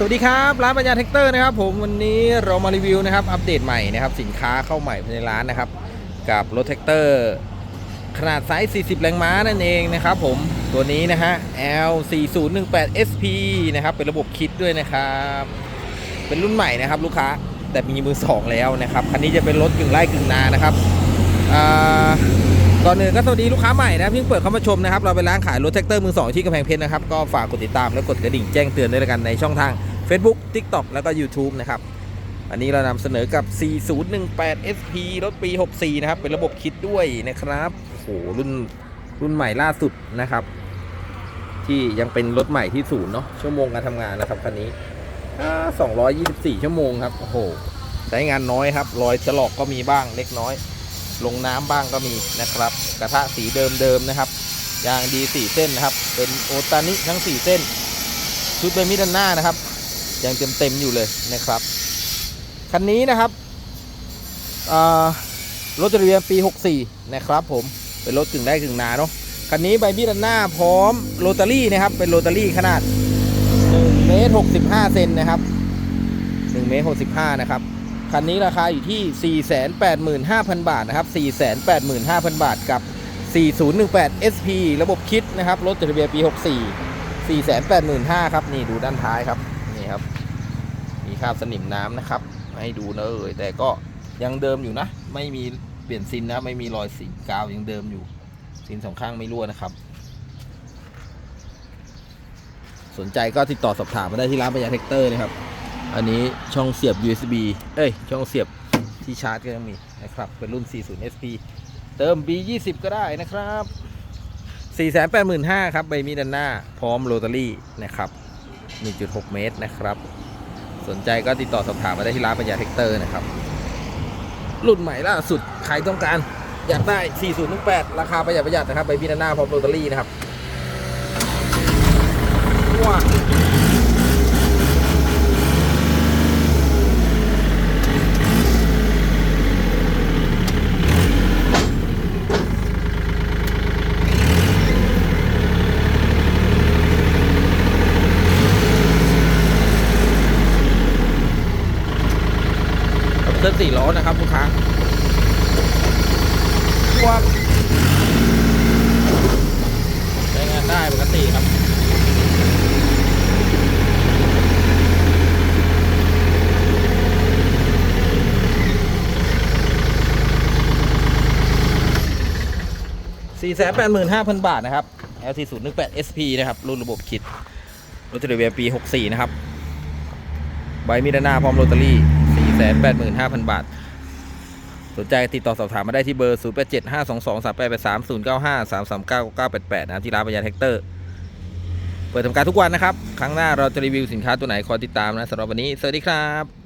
สวัสดีครับร้านปัญญาแท็กเตอร์นะครับผมวันนี้เรามารีวิวนะครับอัปเดตใหม่นะครับสินค้าเข้าใหม่ภายในร้านนะครับ กับรถแท็กเตอร์ขนาดไซส์ 40 แรงม้านั่นเองนะครับผมตัวนี้นะฮะ L 4 0 1 8 SP นะครับเป็นระบบคิดด้วยนะครับ เป็นรุ่นใหม่นะครับลูกค้าแต่มีมือสองแล้วนะครับคันนี้จะเป็นรถกึ่งไร่กึ่งนานะครับอ่า ก่อนอื่นก็สวัสดีลูกค้าใหม่นะเพิ่งเปิดเข้ามาชมนะครับเราเป็นร้านขายรถแท็กเตอร์มือสองที่กำแพงเพชรนะครับก็ฝากกดติดตามและกดกระดิ่งแจ้งเตือนด้วยละกันในช่องทาง Facebook TikTok แล้วก็ YouTube นะครับอันนี้เรานำเสนอกับ 4018 SP รถปี 64 นะครับ เป็นระบบคิดด้วยนะครับโอ้โหรุ่นรุ่นใหม่ล่าสุดนะครับ ที่ยังเป็นรถใหม่ที่ศูนย์เนาะชั่วโมงการทำงานนะครับคันนี้ 224 ชั่วโมงครับโอ้โหใช้งานน้อยครับรอยถลอกก็มีบ้างเล็กน้อย ลงน้ำบ้างก็มีนะครับ กระทะสีเดิมๆนะครับยางดี4เส้นนะครับ เป็นโอตานิทั้ง 4 เส้น ชุดเบมิดันหน้านะครับยังเต็มๆอยู่เลยนะครับคันนี้นะครับรถจะเรียนปี 64 นะครับ ผมเป็นรถกึ่งได้กึ่งนาเนาะคันนี้ใบมีดด้านหน้าพร้อมโรตารี่นะครับ เป็นโรตารี่ขนาด1เมตร65เซนนะครับ1เมตร65นะครับ คันนี้ราคาอยู่ที่ 485,000 บาทนะครับ 485,000 บาทกับ 4018 SP ระบบคิดนะครับ รถจดทะเบียนปี 64 485,000ครับ นี่ดูด้านท้ายครับ นี่ครับ มีคราบสนิมน้ำนะครับ ให้ดูนะเอ่ยแต่ก็ยังเดิมอยู่นะ ไม่มีเปลี่ยนซินนะ ไม่มีรอยสีกาวยังเดิมอยู่ ซินสองข้างไม่รั่วนะครับ สนใจก็ติดต่อสอบถามมาได้ที่ร้านปัญญาเทคเตอร์นะครับ อันนี้ช่องเสียบ USB เอ้ย ช่องเสียบที่ชาร์จก็ยังมีนะครับ เป็นรุ่น 40 SP เติม B20 ก็ได้นะครับ 485,000ครับ ใบมีด้านหน้า พร้อมโรตารี่นะครับ 1.6 เมตรนะครับ สนใจก็ติดต่อสอบถามมาได้ที่ร้านปัญญาเทคเตอร์นะครับ รุ่นใหม่ล่าสุด ใครต้องการ อยากได้ 4018 ราคาประหยัดประหยัดนะครับ ใบมีดด้านหน้าพร้อมโรตารี่นะครับว้า เส้นสี่ล้อนะครับลูกค้าว้าวใช้งานได้ปกติครับ4 8 5 0 0 0 บาท นะครับ LT 0 1 8 SP นะครับ รุ่นระบบคิดรถเทเลเวียปี 64 นะครับ ใบมีดด้านหน้าพร้อมโรตารี่ 485,000 บาท สนใจติดต่อสอบถามมาได้ที่เบอร์ 0875223883 095 339 988 นะครับที่ร้านปัญญาแท็กเตอร์ เปิดทำการทุกวันนะครับ ครั้งหน้าเราจะรีวิวสินค้าตัวไหนคอยติดตามนะสำหรับวันนี้ สวัสดีครับ